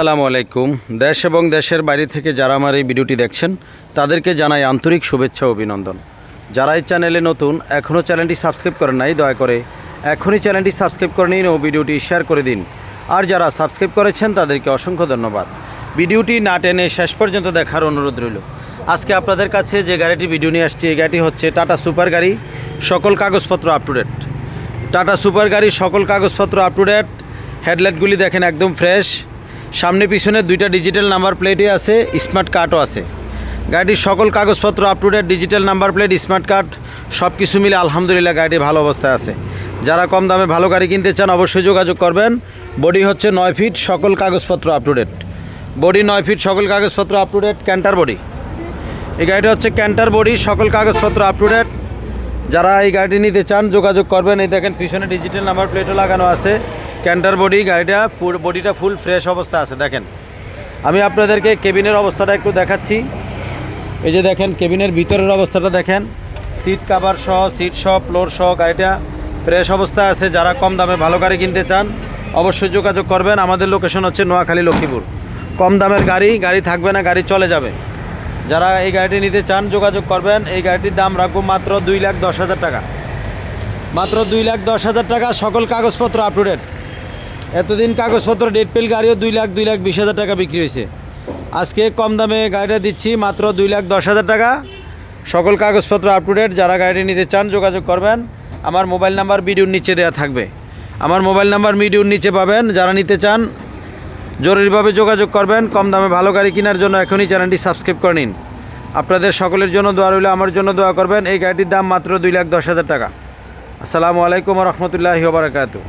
আসসালামু আলাইকুম। দেশ এবং দেশের বাইরে থেকে যারা আমার এই ভিডিওটি দেখছেন, তাদেরকে জানাই আন্তরিক শুভেচ্ছা অভিনন্দন। যারা এই চ্যানেলে নতুন, এখনও চ্যানেলটি সাবস্ক্রাইব করেন নাই, দয়া করে এখনই চ্যানেলটি সাবস্ক্রাইব করে নিন ও ভিডিওটি শেয়ার করে দিন। আর যারা সাবস্ক্রাইব করেছেন, তাদেরকে অসংখ্য ধন্যবাদ। ভিডিওটি না টেনে শেষ পর্যন্ত দেখার অনুরোধ রইল। আজকে আপনাদের কাছে যে গাড়িটি ভিডিও নিয়ে আসছি, এই গাড়িটি হচ্ছে টাটা সুপার গাড়ি, সকল কাগজপত্র up to date Tata super গাড়ির সকল কাগজপত্র আপ টু ডেট হেডলাইটগুলি দেখেন একদম ফ্রেশ সামনে পিছনে দুইটা ডিজিটাল নাম্বার প্লেটই আছে স্মার্ট কার্ডও আছে। গাড়িটির সকল কাগজপত্র up to date digital number plate smart card সব কিছু মিলে আলহামদুলিল্লাহ গাড়িটি ভালো অবস্থায় আছে। যারা কম দামে ভালো গাড়ি কিনতে চান অবশ্যই যোগাযোগ করবেন। বডি হচ্ছে নয় ফিট সকল কাগজপত্র আপ টু ডেট বডি নয় ফিট সকল কাগজপত্র up to date canter body এই গাড়িটা হচ্ছে ক্যান্টার বডি সকল কাগজপত্র আপ টু ডেট যারা এই গাড়িটি নিতে চান, যোগাযোগ করবেন। এই দেখেন পিছনে ডিজিটাল নাম্বার প্লেটও লাগানো আছে। ক্যান্টার বডি, গাড়িটা পুরো বডিটা ফুল ফ্রেশ অবস্থা আছে, দেখেন। আমি আপনাদেরকে কেবিনের অবস্থাটা একটু দেখাচ্ছি। এই যে দেখেন, কেবিনের ভিতরের অবস্থাটা দেখেন। সিট কাভার সহ সিট সহ ফ্লোর সহ, গাড়িটা ফ্রেশ অবস্থা আছে। যারা কম দামে ভালো গাড়ি কিনতে চান, অবশ্যই যোগাযোগ করবেন। আমাদের লোকেশন হচ্ছে নোয়াখালী লক্ষ্মীপুর। কম দামের গাড়ি গাড়ি থাকবে না, গাড়ি চলে যাবে। যারা এই গাড়িটি নিতে চান, যোগাযোগ করবেন। এই গাড়িটির দাম রাখব মাত্র দুই লাখ দশ হাজার টাকা। মাত্র দুই লাখ দশ হাজার টাকা, সকল কাগজপত্র আপ টু ডেট এতদিন কাগজপত্র, ডেট পেল গাড়িও দুই লাখ দুই লাখ বিশ হাজার টাকা বিক্রি হয়েছে। আজকে কম দামে গাড়িটা দিচ্ছি, মাত্র দুই লাখ দশ হাজার টাকা। সকল কাগজপত্র আপ টু ডেট যারা গাড়িটি নিতে চান, যোগাযোগ করবেন। আমার মোবাইল নাম্বার ভিডিওর নিচে দেওয়া থাকবে। আমার মোবাইল নাম্বার ভিডিওর নিচে পাবেন। যারা নিতে চান, জরুরিভাবে যোগাযোগ করবেন। কম দামে ভালো গাড়ি কেনার জন্য এখনই চ্যানেলটি সাবস্ক্রাইব করে নিন। আপনাদের সকলের জন্য দোয়া রইলে, আমার জন্য দোয়া করবেন। এই গাড়িটির দাম মাত্র দুই লাখ দশ হাজার টাকা। আসসালামু আলাইকুম রহমতুল্লাহি বারাকাতু